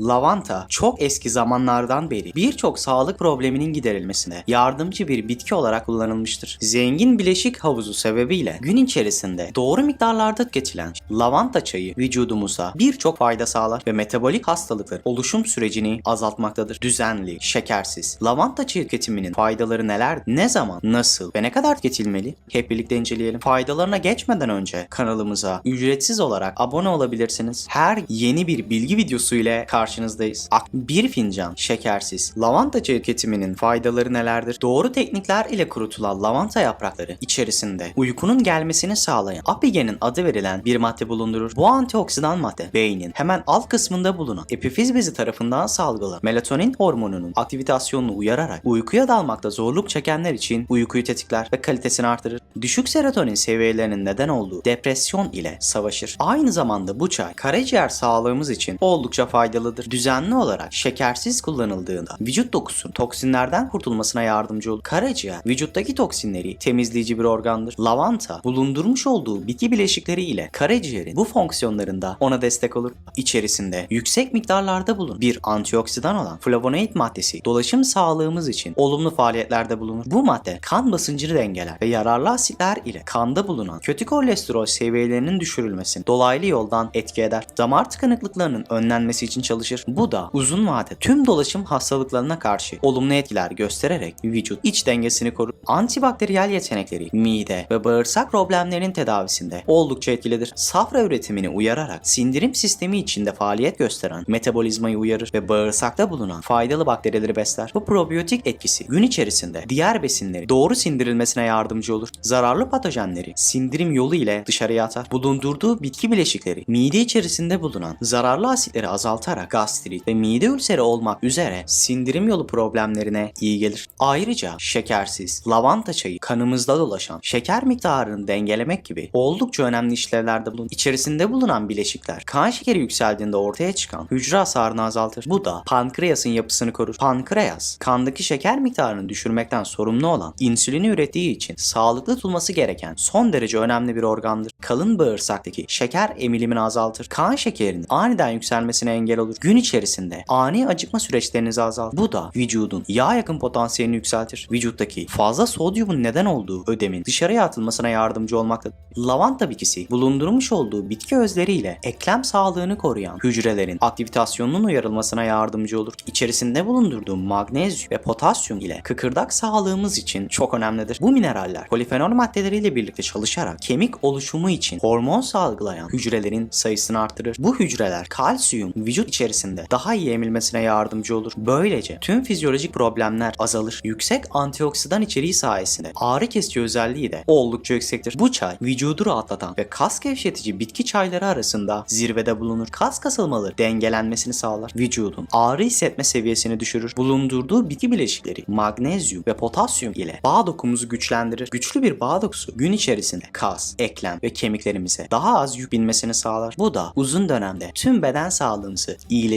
Lavanta çok eski zamanlardan beri birçok sağlık probleminin giderilmesine yardımcı bir bitki olarak kullanılmıştır. Zengin bileşik havuzu sebebiyle gün içerisinde doğru miktarlarda tüketilen lavanta çayı vücudumuza birçok fayda sağlar ve metabolik hastalıkların oluşum sürecini azaltmaktadır. Düzenli, şekersiz. Lavanta çayı tüketiminin faydaları neler, ne zaman, nasıl ve ne kadar tüketilmeli? Hep birlikte inceleyelim. Faydalarına geçmeden önce kanalımıza ücretsiz olarak abone olabilirsiniz. Her yeni bir bilgi videosu ile karşınızdayız. Bir fincan şekersiz lavanta çayı tüketiminin faydaları nelerdir? Doğru teknikler ile kurutulan lavanta yaprakları içerisinde uykunun gelmesini sağlayan apigenin adı verilen bir madde bulundurur. Bu antioksidan madde beynin hemen alt kısmında bulunan epifiz bezi tarafından salgılanan melatonin hormonunun aktivitasyonunu uyararak uykuya dalmakta zorluk çekenler için uykuyu tetikler ve kalitesini artırır. Düşük serotonin seviyelerinin neden olduğu depresyon ile savaşır. Aynı zamanda bu çay karaciğer sağlığımız için oldukça faydalıdır. Düzenli olarak şekersiz kullanıldığında vücut dokusunun toksinlerden kurtulmasına yardımcı olur. Karaciğer vücuttaki toksinleri temizleyici bir organdır. Lavanta bulundurmuş olduğu bitki bileşikleri ile karaciğerin bu fonksiyonlarında ona destek olur. İçerisinde yüksek miktarlarda bulun bir antioksidan olan flavonoid maddesi dolaşım sağlığımız için olumlu faaliyetlerde bulunur. Bu madde kan basıncını dengeler ve yararlı asitler ile kanda bulunan kötü kolesterol seviyelerinin düşürülmesini dolaylı yoldan etki eder. Damar tıkanıklıklarının önlenmesi için çalışır. Bu da uzun vade tüm dolaşım hastalıklarına karşı olumlu etkiler göstererek vücut iç dengesini korur. Antibakteriyel yetenekleri mide ve bağırsak problemlerinin tedavisinde oldukça etkilidir. Safra üretimini uyararak sindirim sistemi içinde faaliyet gösteren metabolizmayı uyarır ve bağırsakta bulunan faydalı bakterileri besler. Bu probiyotik etkisi gün içerisinde diğer besinleri doğru sindirilmesine yardımcı olur. Zararlı patojenleri sindirim yolu ile dışarıya atar. Bulundurduğu bitki bileşikleri mide içerisinde bulunan zararlı asitleri azaltarak gastrit ve mide ülseri olmak üzere sindirim yolu problemlerine iyi gelir. Ayrıca şekersiz, lavanta çayı kanımızda dolaşan şeker miktarını dengelemek gibi oldukça önemli işlevlerde bulunur. İçerisinde bulunan bileşikler kan şekeri yükseldiğinde ortaya çıkan hücre hasarını azaltır. Bu da pankreasın yapısını korur. Pankreas, kandaki şeker miktarını düşürmekten sorumlu olan insülini ürettiği için sağlıklı tutulması gereken son derece önemli bir organdır. Kalın bağırsaktaki şeker emilimini azaltır. Kan şekerinin aniden yükselmesine engel olur. Gün içerisinde ani acıkma süreçlerinizi azaltır. Bu da vücudun yağ yakın potansiyelini yükseltir. Vücuttaki fazla sodyumun neden olduğu ödemin dışarıya atılmasına yardımcı olmaktadır. Lavanta bitkisi bulundurmuş olduğu bitki özleriyle eklem sağlığını koruyan hücrelerin aktivitasyonunun uyarılmasına yardımcı olur. İçerisinde bulundurduğu magnezyum ve potasyum ile kıkırdak sağlığımız için çok önemlidir. Bu mineraller polifenol maddeleriyle birlikte çalışarak kemik oluşumu için hormon salgılayan hücrelerin sayısını artırır. Bu hücreler kalsiyum vücut içerisinde daha iyi emilmesine yardımcı olur. Böylece tüm fizyolojik problemler azalır. Yüksek antioksidan içeriği sayesinde ağrı kesici özelliği de oldukça yüksektir. Bu çay vücudu rahatlatan ve kas gevşetici bitki çayları arasında zirvede bulunur. Kas kasılmaları dengelenmesini sağlar. Vücudun ağrı hissetme seviyesini düşürür. Bulundurduğu bitki bileşikleri magnezyum ve potasyum ile bağ dokumuzu güçlendirir. Güçlü bir bağ dokusu gün içerisinde kas, eklem ve kemiklerimize daha az yük binmesini sağlar. Bu da uzun dönemde tüm beden sağlığımızı iyileştirir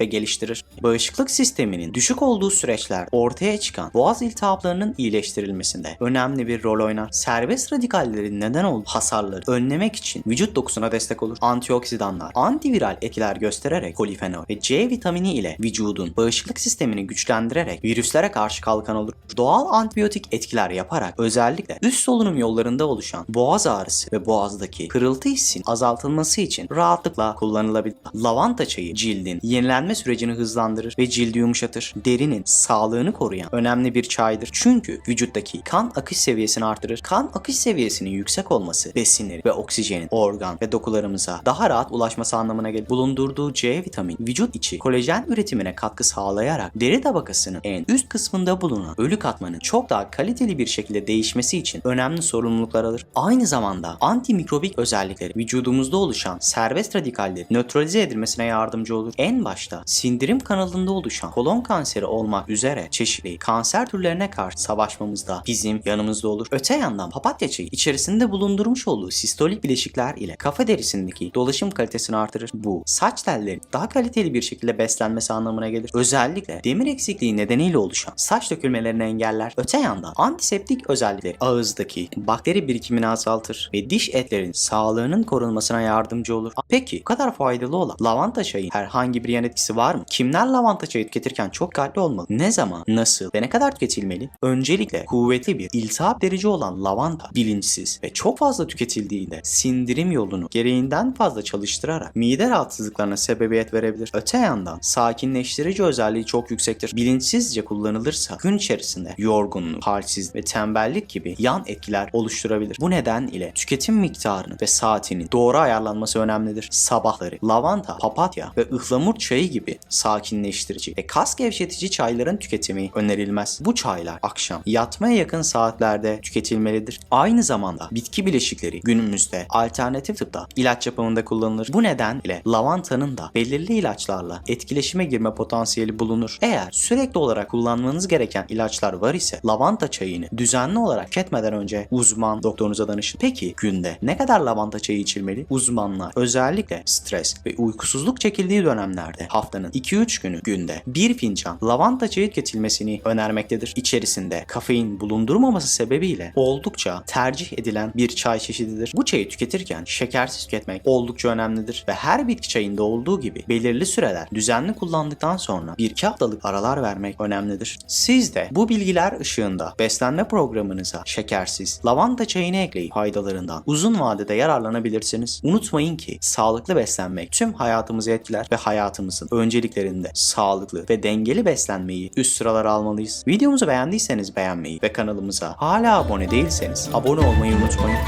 ve geliştirir. Bağışıklık sisteminin düşük olduğu süreçler ortaya çıkan boğaz iltihaplarının iyileştirilmesinde önemli bir rol oynar. Serbest radikallerin neden olduğu hasarları önlemek için vücut dokusuna destek olur. Antioksidanlar antiviral etkiler göstererek polifenol ve C vitamini ile vücudun bağışıklık sistemini güçlendirerek virüslere karşı kalkan olur. Doğal antibiyotik etkiler yaparak özellikle üst solunum yollarında oluşan boğaz ağrısı ve boğazdaki kırıltı hissinin azaltılması için rahatlıkla kullanılabilir. Lavanta çayı cildin yenilenme sürecini hızlandırır ve cildi yumuşatır. Derinin sağlığını koruyan önemli bir çaydır. Çünkü vücuttaki kan akış seviyesini artırır. Kan akış seviyesinin yüksek olması besinleri ve oksijenin organ ve dokularımıza daha rahat ulaşması anlamına gelir. Bulundurduğu C vitamini vücut içi kolajen üretimine katkı sağlayarak deri tabakasının en üst kısmında bulunan ölü katmanın çok daha kaliteli bir şekilde değişmesi için önemli sorumluluklar alır. Aynı zamanda antimikrobik özellikleri vücudumuzda oluşan serbest radikalleri nötralize edilmesine yardımcı olur. En başta sindirim kanalında oluşan kolon kanseri olmak üzere çeşitli kanser türlerine karşı savaşmamızda bizim yanımızda olur. Öte yandan papatya çayı içerisinde bulundurmuş olduğu sistolik bileşikler ile kafa derisindeki dolaşım kalitesini artırır. Bu saç tellerinin daha kaliteli bir şekilde beslenmesi anlamına gelir. Özellikle demir eksikliği nedeniyle oluşan saç dökülmelerini engeller. Öte yandan antiseptik özellikleri ağızdaki bakteri birikimini azaltır ve diş etlerin sağlığının korunmasına yardımcı olur. Peki bu kadar faydalı olan lavanta çayı herhangi herhangi bir yan etkisi var mı? Kimler lavanta çayı tüketirken çok dikkatli olmalı? Ne zaman, nasıl ve ne kadar tüketilmeli? Öncelikle kuvvetli bir iltihap verici olan lavanta bilinçsiz ve çok fazla tüketildiğinde sindirim yolunu gereğinden fazla çalıştırarak mide rahatsızlıklarına sebebiyet verebilir. Öte yandan sakinleştirici özelliği çok yüksektir. Bilinçsizce kullanılırsa gün içerisinde yorgunluk, halsiz ve tembellik gibi yan etkiler oluşturabilir. Bu neden ile tüketim miktarını ve saatinin doğru ayarlanması önemlidir. Sabahları lavanta, papatya ve ıhlamur çayı gibi sakinleştirici ve kas gevşetici çayların tüketimi önerilmez. Bu çaylar akşam yatmaya yakın saatlerde tüketilmelidir. Aynı zamanda bitki bileşikleri günümüzde alternatif tıpta ilaç yapımında kullanılır. Bu nedenle lavantanın da belirli ilaçlarla etkileşime girme potansiyeli bulunur. Eğer sürekli olarak kullanmanız gereken ilaçlar var ise lavanta çayını düzenli olarak tüketmeden önce uzman doktorunuza danışın. Peki günde ne kadar lavanta çayı içilmeli? Uzmanlar özellikle stres ve uykusuzluk çekildiği dönemlerde haftanın 2-3 günü günde bir fincan lavanta çayı tüketilmesini önermektedir. İçerisinde kafein bulundurmaması sebebiyle oldukça tercih edilen bir çay çeşididir. Bu çayı tüketirken şekersiz tüketmek oldukça önemlidir ve her bitki çayında olduğu gibi belirli süreler düzenli kullandıktan sonra bir iki haftalık aralar vermek önemlidir. Siz de bu bilgiler ışığında beslenme programınıza şekersiz lavanta çayını ekleyip faydalarından uzun vadede yararlanabilirsiniz. Unutmayın ki sağlıklı beslenmek tüm hayatımızı etkiler ve hayatımızın önceliklerinde sağlıklı ve dengeli beslenmeyi üst sıralara almalıyız. Videomuzu beğendiyseniz beğenmeyi ve kanalımıza hala abone değilseniz abone olmayı unutmayın.